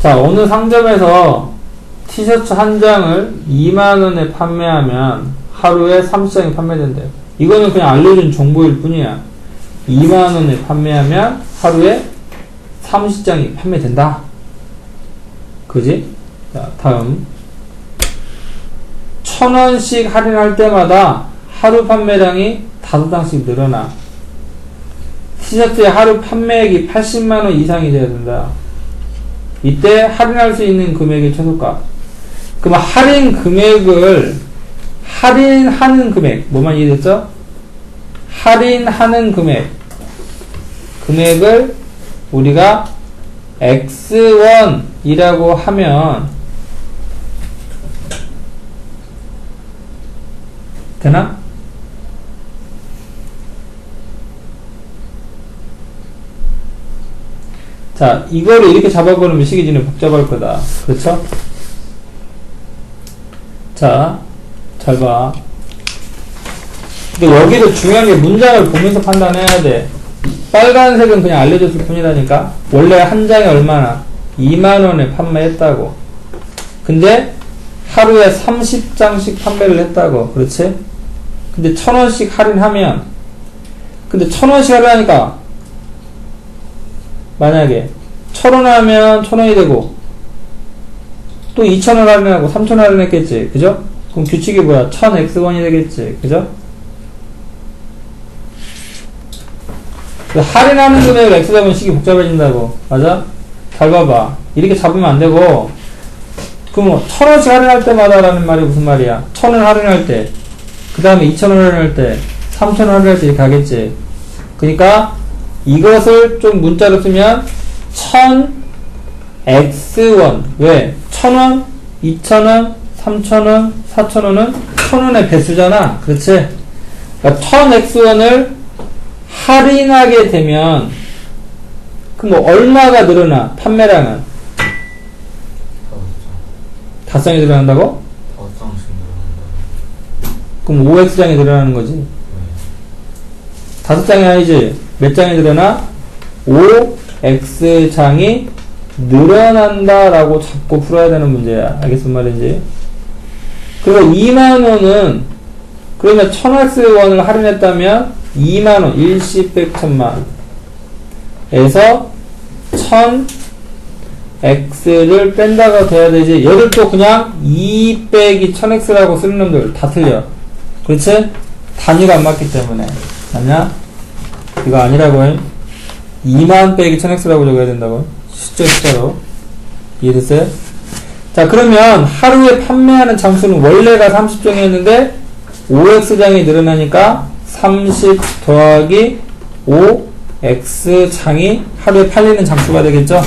자, 어느 상점에서 티셔츠 한 장을 2만원에 판매하면 하루에 30장이 판매된대요. 이거는 그냥 알려준 정보일 뿐이야. 2만원에 판매하면 하루에 30장이 판매된다. 그지? 자, 다음. 천 원씩 할인할 때마다 하루 판매량이 다섯 장씩 늘어나. 티셔츠의 하루 판매액이 80만원 이상이 돼야 된다. 이때 할인할 수 있는 금액의 최소가. 그럼 할인 금액을 할인하는 금액 뭐만 이해됐죠? 할인하는 금액 금액을 우리가 x1이라고 하면 되나? 자, 이거를 이렇게 잡아버리면 식이지는 복잡할 거다. 그렇죠? 자, 잘 봐. 근데 여기도 중요한 게 문장을 보면서 판단해야 돼. 빨간색은 그냥 알려줬을 뿐이라니까. 원래 한 장에 얼마나? 2만원에 판매했다고. 근데 하루에 30장씩 판매를 했다고. 그렇지? 근데 1000원씩 할인하면, 근데 1000원씩 할인하니까, 만약에, 1000원 하면 1000원이 되고, 또 2,000원 할인하고 3,000원 할인했겠지. 그죠? 그럼 규칙이 뭐야? 1000x1이 되겠지. 그죠? 그 할인하는 금액을 x 잡으면 식이 복잡해진다고. 맞아? 잘 봐봐. 이렇게 잡으면 안 되고, 그럼 뭐, 1000원씩 할인할 때마다 라는 말이 무슨 말이야? 1000원 할인할 때, 그 다음에 2000원 할인할 때, 3000원 할인할 때 이렇게 하겠지. 그러니까, 이것을 좀 문자로 쓰면, 1000 x1 왜? 1000원, 2000원, 3000원, 4000원은 1000원의 배수잖아. 그렇지? 그러니까 1000x1을 할인하게 되면 그럼 뭐 얼마가 늘어나? 판매량은 다섯 장. 5장이 늘어난다고? 다섯 장씩 늘어난다. 그럼 5x장이 늘어나는 거지. 네. 5장이 아니지. 몇 장이 늘어나? 5x장이 늘어난다라고 잡고 풀어야 되는 문제야. 알겠슨 말인지? 그리고 2만원은, 그러면 1000x원을 할인했다면 2만원, 일시 백 천만. 에서 1000x를 뺀다가 돼야 되지. 얘들 또 그냥 2 빼기 1000x라고 쓰는 놈들 다 틀려. 그렇지? 단위가 안 맞기 때문에. 맞냐? 이거 아니라고 해. 2만 빼기 1000x라고 적어야 된다고. 숫자 숫자로. 이해됐어요? 자, 그러면 하루에 판매하는 장수는 원래가 30장이었는데 5x장이 늘어나니까 30 더하기 5x장이 하루에 팔리는 장수가 되겠죠?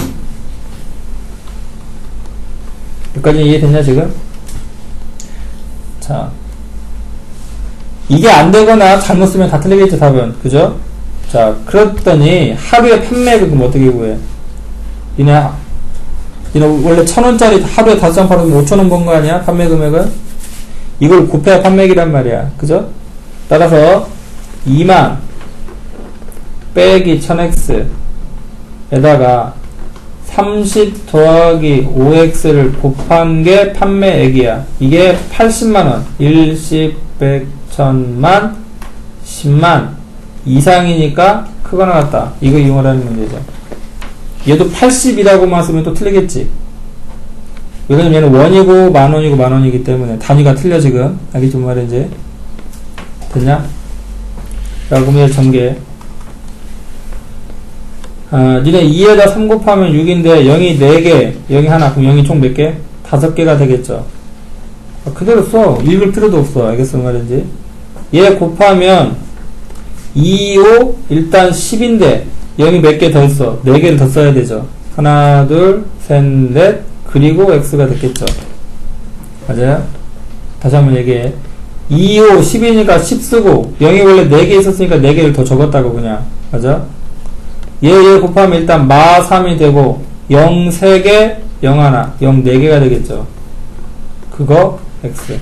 여기까지 이해됐냐, 지금? 자. 이게 안 되거나 잘못 쓰면 다 틀리겠죠, 답은. 그죠? 자, 그랬더니 하루에 그럼 어떻게 구해? 니네, 니네 원래 천 원짜리 하루에 다섯 장 팔으면 오천 원 번 거 아니야? 판매 금액은? 이걸 곱해야 판매액이란 말이야. 그죠? 따라서 2만 빼기 1000x 에다가 30 더하기 5x를 곱한 게 판매액이야. 이게 80만원. 1, 10, 100, 1000만, 10만 이상이니까 크거나 같다. 이거 이용하라는 문제죠. 얘도 80이라고만 쓰면 또 틀리겠지. 왜냐면 얘는 원이고 만원이고 만원이기 때문에 단위가 틀려 지금. 알겠지 뭐 말인지. 됐냐? 자, 그럼 얘 전개. 아, 니네 2에다 3 곱하면 6인데 0이 4개, 0이 하나, 그럼 0이 총 몇 개? 5개가 되겠죠. 아, 그대로 써. 읽을 필요도 없어. 알겠어, 뭐 말인지. 얘 곱하면 2, 5, 일단 10인데 0이 몇 개 더 있어? 4개를 더 써야 되죠. 하나, 둘, 셋, 넷, 그리고 x가 됐겠죠. 맞아요? 다시 한번 얘기해. 2, 5, 10이니까 10 쓰고 0이 원래 4개 있었으니까 4개를 더 적었다고 그냥. 맞아? 얘, 얘 곱하면 일단 마 3이 되고 0 3개, 0 하나, 0 4개가 되겠죠. 그거 x.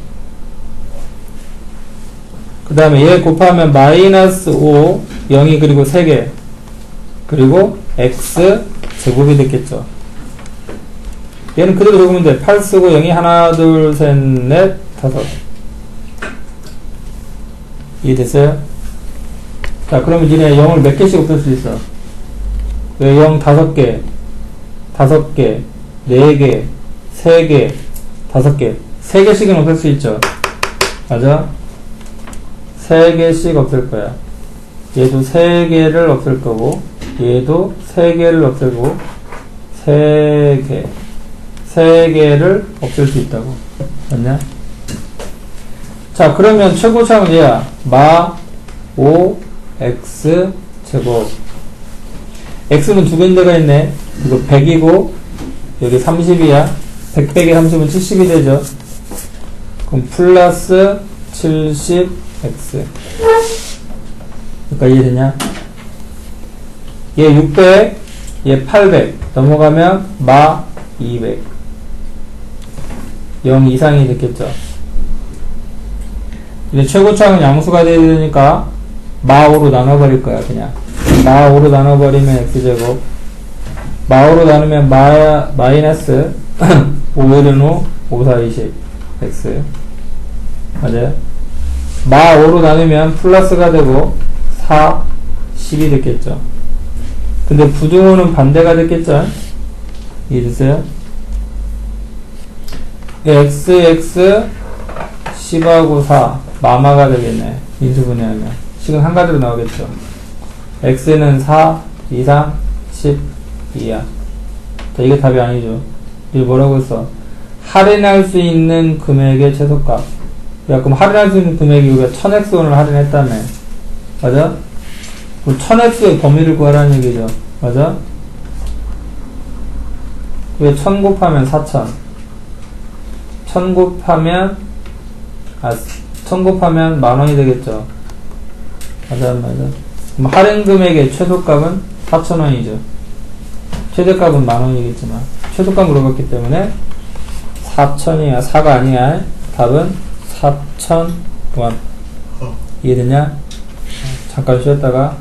그 다음에 얘 곱하면 마이너스 5, 0이 그리고 3개. 그리고 x 제곱이 됐겠죠. 얘는 그대로 적으면 돼. 8 쓰고 0이 하나, 둘, 셋, 넷, 다섯. 이해됐어요? 자, 그러면 니네 0을 몇 개씩 없앨 수 있어? 왜0 다섯 개, 다섯 개, 네 개, 세 개, 다섯 개. 세 개씩은 없앨 수 있죠? 맞아? 세 개씩 없앨 거야. 얘도 세 개를 없앨 거고, 얘도 세 개를 없앨 거고, 세 개. 세 개를 없앨 수 있다고. 맞냐? 자, 그러면 최고차는 얘야. 마, 5, x, 제곱. x는 두 군데가 있네. 이거 100이고, 여기 30이야. 100 빼기 30은 70이 되죠. 그럼 플러스 70x. 그러니까 이해되냐? 얘 600, 얘 800. 넘어가면 마 200. 0 이상이 됐겠죠. 이제 최고차는 양수가 돼야 되니까 마5로 나눠버릴 거야, 그냥. 마5로 나눠버리면 x제곱. 마5로 나누면 마, 마이너스 5일은 후 5, 4, 20 x. 맞아요? 마 5로 나누면 플러스가 되고 4, 10이 됐겠죠. 근데 부등호는 반대가 됐겠죠? 이해됐어요? x, x, 10하고 4 마마가 되겠네. 인수분해하면. 식은 한 가지로 나오겠죠. x는 4 이상 10 2야. 자 이게 답이 아니죠. 이게 뭐라고 했어? 할인할 수 있는 금액의 최소값 야 그럼 할인할 수 있는 금액이 우리가 1000x 원을 할인했다며 맞아? 그럼 1000x의 범위를 구하라는 얘기죠 맞아? 왜 1000 곱하면 4000 1000 곱하면 아, 1000 곱하면 만 원이 되겠죠. 맞아, 맞아. 그럼 할인 금액의 최소값은 4,000원이죠. 최저값은 만 원이겠지만, 최소값 물어봤기 때문에 4,000이야. 4가 아니야. 답은 4,000원. 이해됐냐? 잠깐 쉬었다가